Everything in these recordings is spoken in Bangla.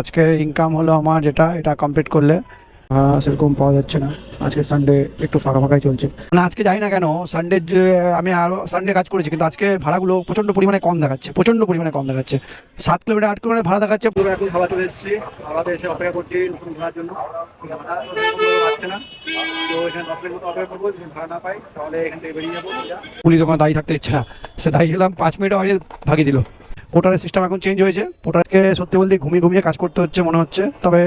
আজকের ইনকাম হলো আমার যেটা, এটা কমপ্লিট করলে সেরকম পাওয়া যাচ্ছে না। আজকে সানডে একটু ফাঁকা ফাঁকাই চলছে। না আজকে জানি না কেন সানডে আমি আরও সানডে কাজ করেছি, কিন্তু আজকে ভাড়াগুলো প্রচণ্ড পরিমাণে কম দেখাচ্ছে, প্রচণ্ড পরিমাণে কম দেখাচ্ছে। সাত কিলোমিটার, আট কিলোমিটার ভাড়া দেখাচ্ছে। পুরো এখন হাওয়া চলে এসেছি। হাওয়াতে এসে অপেক্ষা করছি নতুন ঘোরার জন্য। ভাড়া না ভাড়া পুলিশ ওখানে দাঁড়িয়ে থাকতে ইচ্ছে না। সে দাঁড়িয়ে গেলাম পাঁচ মিনিট আগে ভাগিয়ে দিল। পোর্টারের সিস্টেম এখন চেঞ্জ হয়েছে। পোর্টারকে সত্যি বলতে ঘুমিয়ে ঘুমিয়ে কাজ করতে হচ্ছে মনে হচ্ছে। তবে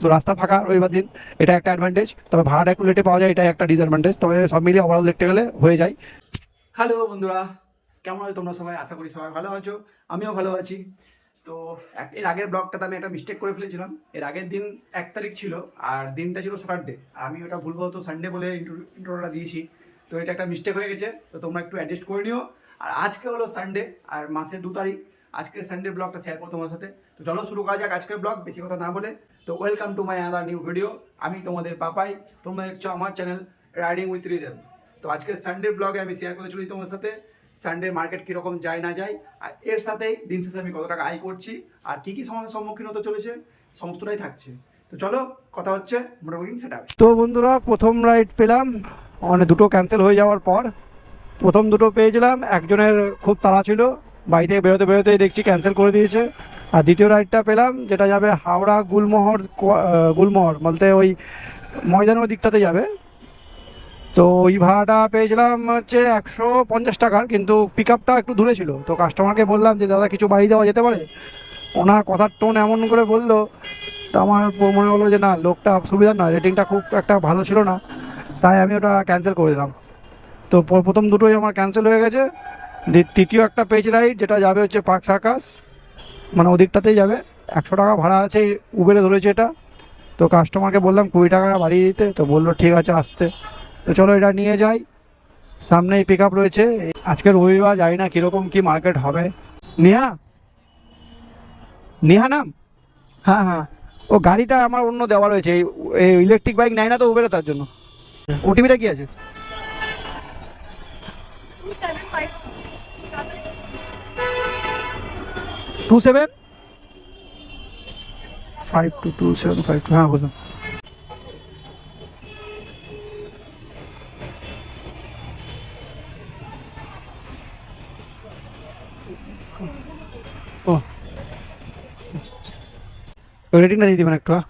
তো রাস্তা ফাঁকা রবিবার দিন, এটা একটা অ্যাডভান্টেজ তবে ভাড়াটা একটু লেটে পাওয়া যায় এটা একটা ডিসঅ্যাডভান্টেজ তবে সব মিলিয়ে ওভারঅল দেখতে গেলে হয়ে যায়। হ্যালো বন্ধুরা, কেমন আছো তোমরা সবাই? আশা করি সবাই ভালো আছো। আমিও ভালো আছি। তো এর আগের ব্লগটাতে আমি একটা মিস্টেক করে ফেলেছিলাম। এর আগের দিন এক তারিখ ছিল, আর দিনটা ছিল স্যাটারডে আমি ওটা ভুলবো তো সানডে বলে ইন্ট্রোটা দিয়েছি। তো এটা একটা মিস্টেক হয়ে গেছে। তো তোমরা একটু অ্যাডজাস্ট করে নিও। আর আজকে হলো সানডে আর মাসের দু তারিখ। আজকের সানডে ব্লগটা শেয়ার করো তোমার সাথে। তো চলো শুরু করা যাক আজকের ব্লগ বেশি কথা না বলে। তো welcome to my other new video আমি তোমাদের পাপাই, তোমরা দেখছ আমার চ্যানেল রাইডিং উইথ রিদেম তো আজকের সানডে ব্লগে আমি শেয়ার করতে চলি তোমার সাথে। সানডে মার্কেট কীরকম যায় না যায়, আর এর সাথেই দিন শেষে আমি কত টাকা আয় করছি, আর কী কী সমস্যার সম্মুখীন হতে চলেছে, সমস্তটাই থাকছে। তো চলো, কথা হচ্ছে মোটামুটি সেটা তো বন্ধুরা, প্রথম রাইড পেলাম। মানে দুটো ক্যান্সেল হয়ে যাওয়ার পর প্রথম দুটো পেয়েছিলাম একজনের খুব তাড়া ছিল বাড়ি থেকে বেরোতে বেরোতেই দেখছি ক্যান্সেল করে দিয়েছে। আর দ্বিতীয় রাইডটা পেলাম, যেটা যাবে হাওড়া গুলমোহর গুলমোহর বলতে ওই ময়দানের দিকটাতে যাবে। তো ওই ভাড়াটা পেয়েছিলাম হচ্ছে একশো পঞ্চাশ টাকার, কিন্তু পিক আপটা একটু দূরে ছিল। তো কাস্টমারকে বললাম যে, দাদা, কিছু বাড়ি দেওয়া যেতে পারে? ওনার কথার টোন এমন করে বলল, তো আমার মনে হলো যে, না, লোকটা সুবিধা নয় রেটিংটা খুব একটা ভালো ছিল না, তাই আমি ওটা ক্যান্সেল করে দিলাম। তো প্রথম দুটোই আমার ক্যান্সেল হয়ে গেছে। তৃতীয় একটা পেজ রাইড যেটা যাবে হচ্ছে পার্ক সার্কাস মানে ওদিকটাতেই যাবে। একশো টাকা ভাড়া আছে উবেরে ধরেছে এটা। তো কাস্টমারকে বললাম কুড়ি টাকা বাড়িয়ে দিতে। তো বলল, ঠিক আছে, আসতে। তো চলো এটা নিয়ে যাই। সামনেই পিক আপ রয়েছে। আজকে রবিবার, জানি না কীরকম কি মার্কেট হবে। নেহা? নেহা নাম? হ্যাঁ হ্যাঁ। ও গাড়িটা আমার অন্য দেওয়া রয়েছে। এই ইলেকট্রিক বাইক নেয় না তো উবেরে তার জন্য। ওটিপিটা কি আছে? Two seven five two two seven five two হ্যাঁ বলুন ও রেটিংটা দিয়ে দেবেন একটু হ্যাঁ?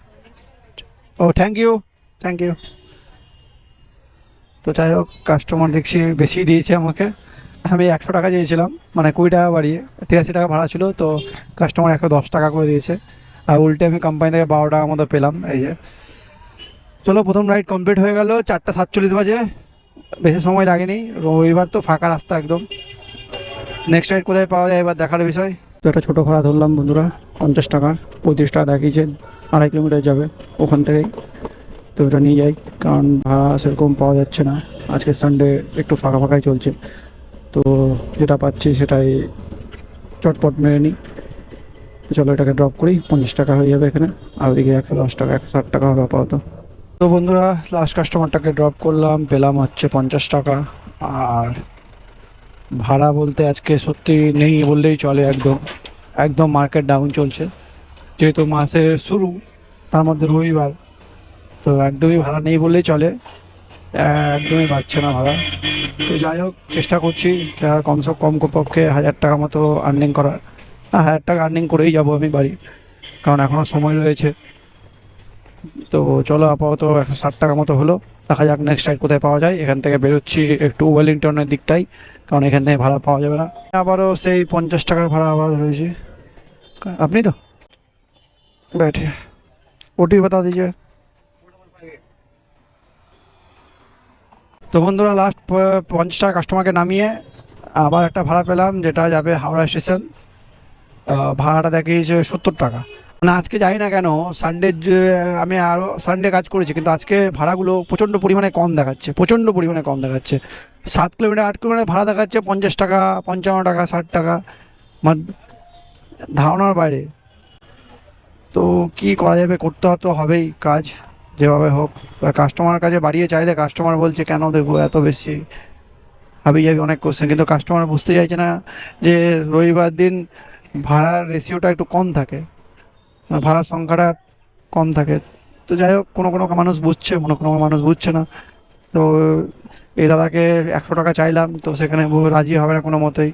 ও থ্যাংক ইউ থ্যাংক ইউ তো যাই হোক কাস্টমার দেখছি বেশি দিয়েছে আমাকে আমি একশো টাকা চেয়েছিলাম মানে কুড়ি টাকা বাড়িয়ে, তিরাশি টাকা ভাড়া ছিল, তো কাস্টমার একশো দশ টাকা করে দিয়েছে। আর উল্টে আমি কোম্পানি থেকে বারো টাকা মতো পেলাম, এই যে। চলো, প্রথম রাইড কমপ্লিট হয়ে গেল, চারটা সাতচল্লিশ বাজে। বেশি সময় লাগেনি, রবিবার তো ফাঁকা রাস্তা একদম। নেক্সট রাইড কোথায় পাওয়া যায় এবার দেখার বিষয়। তো একটা ছোটো ভাড়া ধরলাম বন্ধুরা, পঞ্চাশ টাকা, পঁয়ত্রিশ টাকা দেখিয়েছে, আড়াই কিলোমিটার যাবে ওখান থেকেই। তো ওটা নিয়ে যাই, কারণ ভাড়া সেরকম পাওয়া যাচ্ছে না। আজকে সানডে একটু ফাঁকা ফাঁকাই চলছে। তো যেটা পাচ্ছি সেটাই চটপট মেরে নিই। চলো এটাকে ড্রপ করি, পঞ্চাশ টাকা হয়ে যাবে এখানে। আর ওদিকে একশো দশ টাকা, একশো ষাট টাকা হবে আপাতত। তো বন্ধুরা লাস্ট কাস্টমারটাকে ড্রপ করলাম, পেলাম হচ্ছে পঞ্চাশ টাকা। আর ভাড়া বলতে আজকে সত্যি নেই বললেই চলে একদম। একদম মার্কেট ডাউন চলছে। যেহেতু মাসের শুরু, তার মধ্যে রবিবার। তো একদমই ভাড়া নেই বললেই চলে। একদমই পাচ্ছে না ভাড়া তো যাই হোক চেষ্টা করছি যা কমসে কম পক্ষে হাজার টাকা মতো আর্নিং করার হ্যাঁ হাজার টাকা আর্নিং করেই যাব আমি বাড়ি কারণ এখনও সময় রয়েছে তো চলো আপাতত একশো ষাট টাকা মতো হলো দেখা যাক নেক্সট রাইড কোথায় পাওয়া যায় এখান থেকে বেরোচ্ছি একটু ওয়েলিংটনের দিকটাই কারণ এখান থেকে ভাড়া পাওয়া যাবে না আবারও সেই পঞ্চাশ টাকার ভাড়া আবার ধরেছি আপনি তো बैठे ओटी बता दीजिए তো বন্ধুরা লাস্ট পঞ্চাশ টাকা কাস্টমারকে নামিয়ে আবার একটা ভাড়া পেলাম, যেটা যাবে হাওড়া স্টেশন ভাড়াটা দেখিয়েছে সত্তর টাকা। না আজকে জানি না কেন সানডে আমি আরও সানডে কাজ করেছি, কিন্তু আজকে ভাড়াগুলো প্রচণ্ড পরিমাণে কম দেখাচ্ছে, প্রচণ্ড পরিমাণে কম দেখাচ্ছে। সাত কিলোমিটার, আট কিলোমিটার ভাড়া দেখাচ্ছে, পঞ্চাশ টাকা, পঞ্চান্ন টাকা, ষাট টাকা। মাত- ধারণার বাইরে। তো কি করা যাবে, করতে তো হবেই কাজ। যেভাবে হোক কাস্টমার কাছে বাড়িয়ে চাইলে কাস্টমার বলছে, কেন দেবো এত বেশি? হাবি যাবি অনেক কোশ্চেন কিন্তু কাস্টমার বুঝতে চাইছে না যে রবিবার দিন ভাড়ার রেশিওটা একটু কম থাকে। মানে ভাড়ার সংখ্যাটা কম থাকে। তো যাই হোক, কোনো কোনো মানুষ বুঝছে, কোনো কোনো মানুষ বুঝছে না। তো এই দাদাকে একশো টাকা চাইলাম, তো সেখানে রাজি হবে না কোনো মতেই।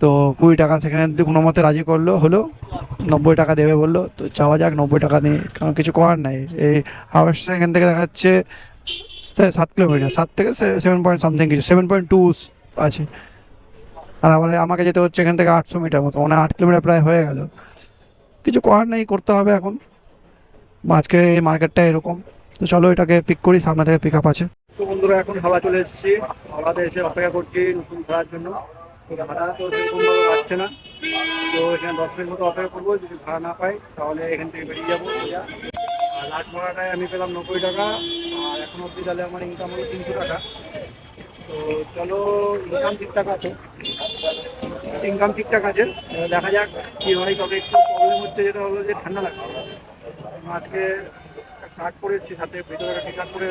তো কুড়ি টাকা সেখানে কোনো মতে রাজি করল, হলো নব্বই টাকা দেবে বলল। তো চাওয়া যাক, নব্বই টাকা নিয়ে কারণ কিছু করার নাই। এই হাওড়া স্টেশন এখান থেকে দেখা যাচ্ছে সাত কিলোমিটার সাত থেকে সেভেন পয়েন্ট সামথিং কিছু সেভেন পয়েন্ট টু আছে। আর আবার আমাকে যেতে হচ্ছে এখান থেকে আটশো মিটার মতো মানে আট কিলোমিটার প্রায় হয়ে গেল। কিছু করার নেই, করতে হবে এখন। আজকে এই মার্কেটটা এরকম। তো চলো এটাকে পিক করি, সামনে থেকে পিক আপ আছে। তো বন্ধুরা, এখন হাওড়া চলে এসেছি। হাওড়াতে এসে অপেক্ষা করছি নতুন ভাড়ার জন্য। ভাড়া তো সেরকমভাবে আসছে না, তো এখানে দশ মিনিট মতো অপেক্ষা করব, যদি ভাড়া না পাই, তাহলে এখান থেকে বেরিয়ে যাব। আর লাস্ট ভাড়াটায় আমি পেলাম নব্বই টাকা, আর অবধি তাহলে আমার ইনকাম হলো তিনশো টাকা। তো চলো ইনকাম ঠিকঠাক আছে। ইনকাম ঠিকঠাক আছে দেখা যাক কি হয়, তবে একটু প্রবলেম হচ্ছে যেটা হলো যে ঠান্ডা লাগছে। আজকে শার্ট পরে এসেছি, সাথে ভিতরে টি শার্ট পরে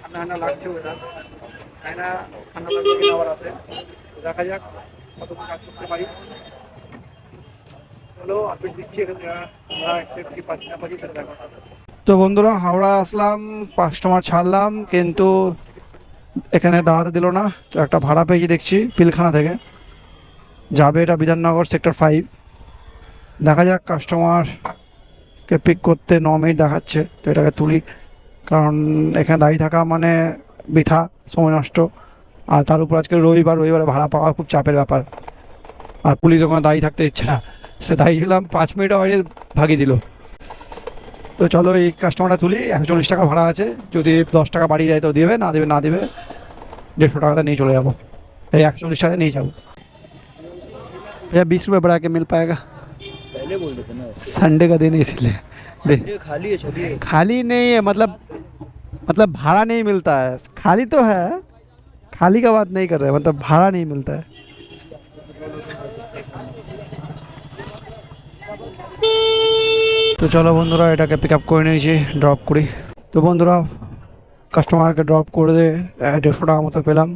ঠান্ডা ঠান্ডা লাগছে ওটা তাই না? ঠান্ডা লাগবে কিনা আবার রাতে। দেখা যাক কতক্ষণ কাজ করতে পারি। চলো আপডেট দিচ্ছি পাচ্ছি না পাচ্ছি তো বন্ধুরা, হাওড়া আসলাম কাস্টমার ছাড়লাম, কিন্তু এখানে দাঁড়াতে দিল না। তো একটা ভাড়া পেয়েছি দেখছি, পিলখানা থেকে। যাবে এটা বিধাননগর সেক্টর ফাইভ দেখা যাক কাস্টমারকে পিক করতে ন মিনিট দেখাচ্ছে, তো এটাকে তুলি। কারণ এখানে দাঁড়িয়ে থাকা মানে বৃথা, সময় নষ্ট। আর তার উপর আজকে রবিবার রবিবারে ভাড়া পাওয়া খুব চাপের ব্যাপার আর পুলিশ ওখানে দাঁড়িয়ে থাকতে ইচ্ছে না সে দাঁড়িয়েছিলাম পাঁচ মিনিট আগে ভাগিয়ে দিল তো চলো এই কাস্টমারটা তুলি একশো চল্লিশ টাকা ভাড়া আছে যদি দশ টাকা বাড়িয়ে দেয় তো দেবে না দেবে না দেবে দেড়শো টাকাতে নিয়ে চলে যাবো এই একশো চল্লিশ টাকাতে নিয়ে যাবো भैया बीस रुपये बढ़ा के मिल पाएगा पहले बोल देते ना संडे का दिन है इसलिए दे- ये खाली है चलिए खाली नहीं है मतलब मतलब भाड़ा नहीं मिलता है खाली तो है खाली का बात नहीं कर रहे मतलब भाड़ा नहीं मिलता है তো চলো বন্ধুরা এটাকে পিক আপ করে নিয়েছি ড্রপ করি তো বন্ধুরা কাস্টমারকে ড্রপ করে দিয়ে আহ, দেড়শো টাকা মতো পেলাম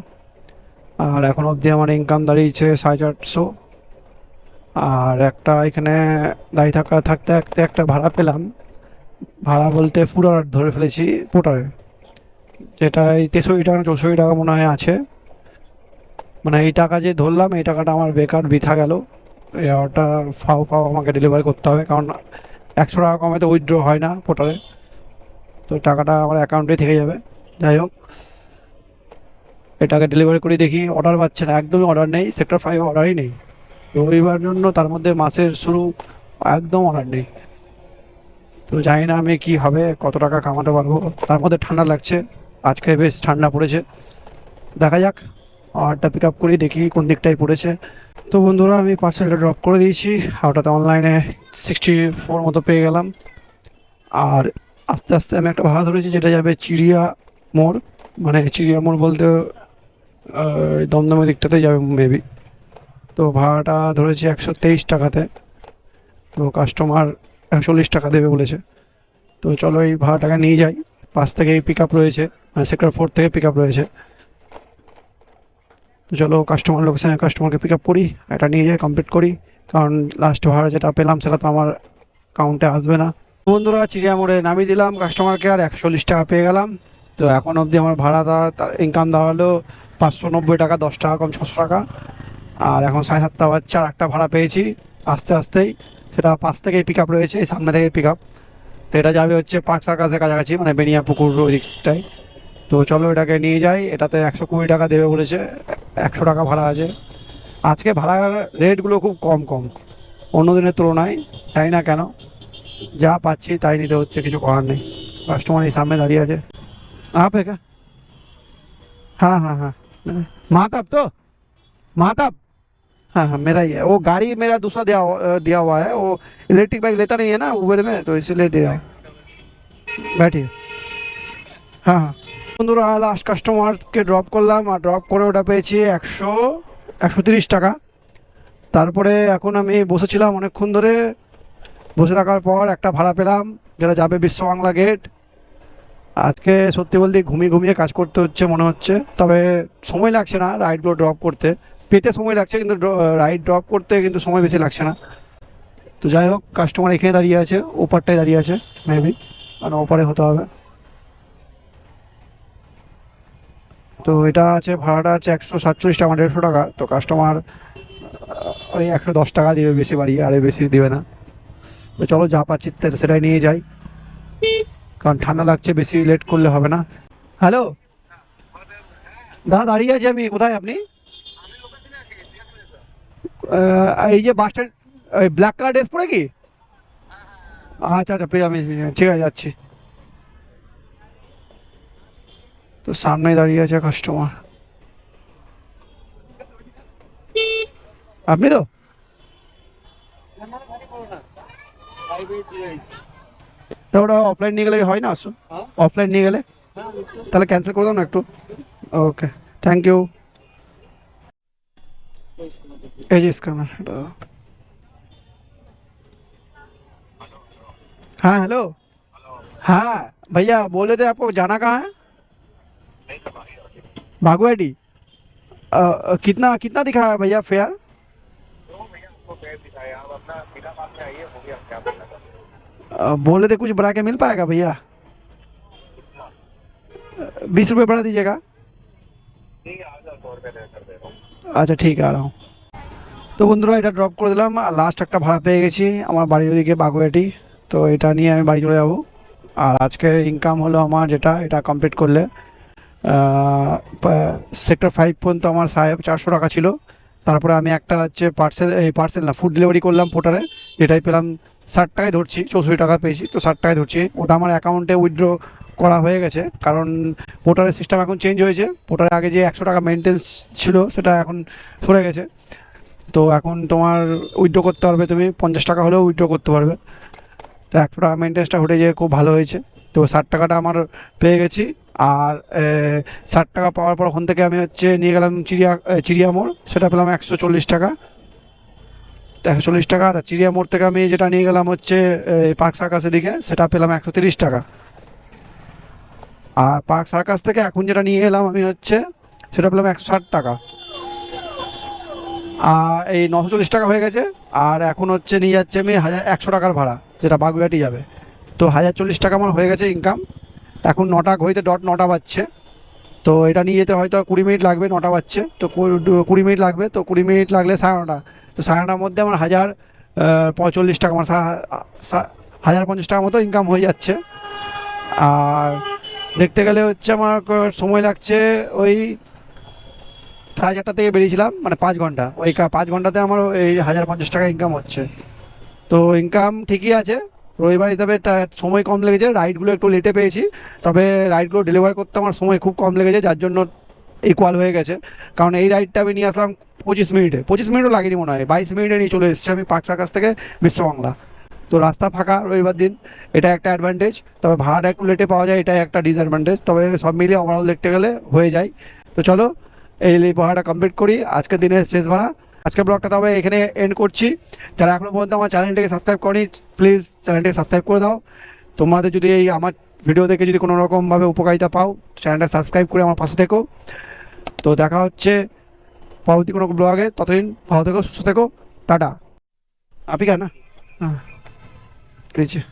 আর এখন অবধি আমার ইনকাম দাঁড়িয়েছে সাড়ে চারশো আর একটা এখানে দাঁড়িয়ে থাকা থাকতে থাকতে একটা ভাড়া পেলাম ভাড়া বলতে ফুরার ধরে ফেলেছি পোটারে যেটা এই তেষট্টি টাকা, চৌষট্টি টাকা মনে হয় আছে। মানে এই টাকা যে ধরলাম, এই টাকাটা আমার বেকার বৃথা গেল। এই অর্ডারটা ফাও ফাও আমাকে ডেলিভারি করতে হবে, কারণ একশো টাকা কমে তো উইথড্র হয় না পোর্টালে তো টাকাটা আমার অ্যাকাউন্টে থেকে যাবে। যাই হোক, এটাকে ডেলিভারি করে দেখি অর্ডার পাচ্ছে না। একদমই অর্ডার নেই সেক্টর ফাইভ অর্ডারই নেই। রবিবার জন্য তার মধ্যে মাসের শুরু একদম অর্ডার নেই। তো জানি না আমি কি হবে, কত টাকা কামাতে পারব। তার মধ্যে ঠান্ডা লাগছে। আজকে বেশ ঠান্ডা পড়েছে। দেখা যাক অর্ডারটা পিক আপ করি, দেখি কোন দিকটায় পড়েছে। তো বন্ধুরা, আমি পার্সেলটা ড্রপ করে দিয়েছি ওটাতে অনলাইনে সিক্সটি ফোর মতো পেয়ে গেলাম। আর আস্তে আস্তে আমি একটা ভাড়া ধরেছি, যেটা যাবে চিড়িয়া মোড়। মানে চিড়িয়া মোড় বলতে দমদমের দিকটাতে যাবে মেবি তো ভাড়াটা ধরেছি একশো তেইশ টাকাতে। তো কাস্টমার একশো চল্লিশ টাকা দেবে বলেছে। তো চলো এই ভাড়াটাকে নিয়ে যাই। পাশ থেকেই পিক আপ রয়েছে মানে সেক্টর ফোর থেকে পিক আপ রয়েছে। তো চলো কাস্টমার লোকেশনে কাস্টমারকে পিক আপ করি এটা নিয়ে যাই কমপ্লিট করি। কারণ লাস্ট ভাড়া যেটা পেলাম সেটা তো আমার কাউন্টে আসবে না। বন্ধুরা, চিড়িয়া মোড়ে নামিয়ে দিলাম কাস্টমারকে আর একশো চল্লিশ টাকা পেয়ে গেলাম। তো এখন অবধি আমার ভাড়া দাঁড়া ইনকাম দাঁড়াল পাঁচশো নব্বই টাকা, দশ টাকা কম ছশো টাকা। আর এখন সাড়ে সাতটা বাচ্চা আর একটা ভাড়া পেয়েছি, আস্তে আস্তেই। সেটা পাশ থেকেই পিক আপ রয়েছে, এই সামনে থেকে পিক আপ তো এটা যাবে হচ্ছে পার্ক সার্কাসের কাছাকাছি মানে বেনিয়া পুকুর ওই দিকটায় তো চলো এটাকে নিয়ে যাই, এটাতে একশো কুড়ি টাকা দেবে বলেছে, একশো টাকা ভাড়া আছে। আজকে ভাড়ার রেটগুলো খুব কম কম, অন্য দিনের তুলনায়, তাই না কেন? যা পাচ্ছি তাই নিতে হচ্ছে, কিছু করার নেই। কাস্টমার এই সামনে দাঁড়িয়ে আছে। আপ একা? হ্যাঁ হ্যাঁ হ্যাঁ। মাতাব তো? মাতাব हाँ हाँ मेरा ही है वो गाड़ी मेरा दूसरा दिया हुआ- दिया हुआ है वो इलेक्ट्रिक बाइक लेता नहीं है ना उबर में तो इसीलिए दिया बैठिए হ্যাঁ হ্যাঁ বন্ধুরা লাস্ট কাস্টমারকে ড্রপ করলাম আর ড্রপ করে ওটা পেয়েছি একশো একশো তিরিশ টাকা তারপরে এখন আমি বসেছিলাম অনেকক্ষণ ধরে বসে থাকার পর একটা ভাড়া পেলাম যেটা যাবে বিশ্ব বাংলা গেট আজকে সত্যি বলতে ঘুমিয়ে ঘুমিয়ে কাজ করতে হচ্ছে মনে হচ্ছে তবে সময় লাগছে না রাইডগুলো ড্রপ করতে পেতে সময় লাগছে কিন্তু রাইড ড্রপ করতে কিন্তু সময় বেশি লাগছে না। তো যাই হোক কাস্টমার এখানে দাঁড়িয়ে আছে ওপারটায় দাঁড়িয়ে আছে মেবি মানে ওপারে হতে হবে। তো এটা আছে ভাড়াটা আছে একশো সাতচল্লিশ টাকা দেড়শো টাকা। তো কাস্টমার ওই একশো দশ টাকা দিবে বেশি বাড়ি আর বেশি দিবে না। তো চলো যা পাচ্ছি সেটাই নিয়ে যাই। কারণ ঠান্ডা লাগছে বেশি লেট করলে হবে না। হ্যালো দাদা দাঁড়িয়ে আছি আমি। কোথায় আপনি? এই যে বাস স্ট্যান্ড ওই ব্ল্যাক কালার ড্রেস পরে কি? আচ্ছা আচ্ছা পেয়ে আমি ঠিক আছে, যাচ্ছি। তো সামনে দাঁড়িয়ে আছে কাস্টমার আপনি তো? ওটা অফলাইন নিয়ে গেলে হয় না? আসো হ্যাঁ? অফলাইন নিয়ে গেলে? তাহলে ক্যান্সেল করে দাও না একটু। ওকে থ্যাংক ইউ এই যে স্ক্যানার এটা দাও। हाँ हेलो हाँ भैया बोले थे आपको जाना कहाँ है बागुआडी अ, अ, कितना कितना दिखा है भैया फेयर अ, बोले थे कुछ बढ़ा के मिल पाएगा भैया बीस रुपये बढ़ा दीजिएगा আচ্ছা ঠিক আছে আর তো বন্ধুরা, এটা ড্রপ করে দিলাম। আর লাস্ট একটা ভাড়া পেয়ে গেছি আমার বাড়ির ওদিকে বাগুয়াটি তো এটা নিয়ে আমি বাড়ি চলে যাব। আর আজকের ইনকাম হলো আমার যেটা, এটা কমপ্লিট করলে সেক্টর ফাইভ পর্যন্ত আমার সাহেব চারশো টাকা ছিল। তারপরে আমি একটা হচ্ছে পার্সেল এই পার্সেল না ফুড ডেলিভারি করলাম পোর্টারে যেটাই পেলাম ষাট টাকায় ধরছি, চৌষট্টি টাকা পেয়েছি, তো ষাট টাকায় ধরছি। ওটা আমার অ্যাকাউন্টে উইথড্র করা হয়ে গেছে। কারণ পোর্টারের সিস্টেম এখন চেঞ্জ হয়েছে। পোর্টারে আগে যে একশো টাকা মেনটেন্স ছিল, সেটা এখন সরে গেছে। তো এখন তোমার উইথড্র করতে পারবে তুমি, পঞ্চাশ টাকা হলেও উইথড্র করতে পারবে। তো একশো টাকা মেনটেন্সটা উঠে যেয়ে খুব ভালো হয়েছে। তো ষাট টাকাটা আমার পেয়ে গেছি। আর ষাট টাকা পাওয়ার পর ওখান থেকে আমি হচ্ছে নিয়ে গেলাম চিড়িয়া চিড়িয়া মোড়। সেটা পেলাম একশো চল্লিশ টাকা। একশো চল্লিশ টাকা। আর চিড়িয়া মোড় থেকে আমি যেটা নিয়ে গেলাম হচ্ছে পার্ক সার্কাসের দিকে, সেটা পেলাম একশো তিরিশ টাকা। আর পার্ক সার্কাস থেকে এখন যেটা নিয়ে এলাম আমি হচ্ছে, সেটা পেলাম একশো ষাট টাকা। এই নশো চল্লিশ টাকা হয়ে গেছে আর এখন হচ্ছে নিয়ে যাচ্ছে আমি হাজার একশো টাকার ভাড়া যেটা বাগুইহাটি যাবে। তো হাজার চল্লিশ টাকা আমার হয়ে গেছে ইনকাম এখন নটা ঘড়িতে ডট নটা বাজছে। তো এটা নিয়ে যেতে হয়তো কুড়ি মিনিট লাগবে নটা বাজছে। তো কুড়ি মিনিট লাগবে তো কুড়ি মিনিট লাগলে সাড়ে নটা। তো সাড়ে নটার মধ্যে আমার হাজার আহ, পঁয়তাল্লিশ টাকা আমার হাজার পঞ্চাশ টাকার মতো ইনকাম হয়ে যাচ্ছে। আর দেখতে গেলে হচ্ছে আমার সময় লাগছে ওই সাড়ে চারটা থেকে বেরিয়েছিলাম মানে পাঁচ ঘণ্টা। ওই পাঁচ ঘন্টাতে আমার এই হাজার পঞ্চাশ টাকা ইনকাম হচ্ছে। তো ইনকাম ঠিকই আছে। রবিবার হিসাবে সময় কম লেগেছে রাইডগুলো একটু লেটে পেয়েছি। তবে রাইডগুলো ডেলিভার করতে আমার সময় খুব কম লেগেছে, যার জন্য ইকুয়াল হয়ে গেছে। কারণ এই রাইডটা আমি নিয়ে আসলাম পঁচিশ মিনিটে। পঁচিশ মিনিটও লাগেনি মনে হয়, বাইশ মিনিটে নিয়ে চলে এসেছি আমি পার্ক কাছ থেকে বিশ্ববাংলা। তো রাস্তা ফাঁকা রবিবার দিন, এটা একটা অ্যাডভান্টেজ তবে ভাড়াটা একটু লেটে পাওয়া যায় এটা একটা ডিসঅ্যাডভান্টেজ তবে সব মিলিয়ে ওভারঅল দেখতে গেলে হয়ে যায়। তো চলো এই এই ভাড়াটা কমপ্লিট করি আজকের দিনের শেষ ভাড়া আজকের ব্লগটা তবে এখানে এন্ড করছি যারা এখনো পর্যন্ত আমার চ্যানেলটিকে সাবস্ক্রাইব করি প্লিজ চ্যানেলটিকে সাবস্ক্রাইব করে দাও তোমাদের যদি এই আমার ভিডিও দেখে যদি কোনো রকমভাবে উপকারিতা পাও চ্যানেলটা সাবস্ক্রাইব করে আমার পাশে থেকো তো দেখা হচ্ছে পরবর্তী কোনো ব্লগে ততদিন ভালো থেকো সুস্থ থেকো টাটা आप ही का ना हाँ लीजिए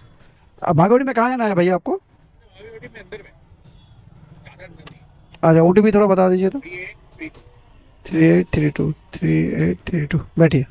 अब भागवड़ी में कहाँ जाना है भैया आपको अच्छा ओ थोड़ा बता दीजिए तो three eight three two three eight three two बैठिए।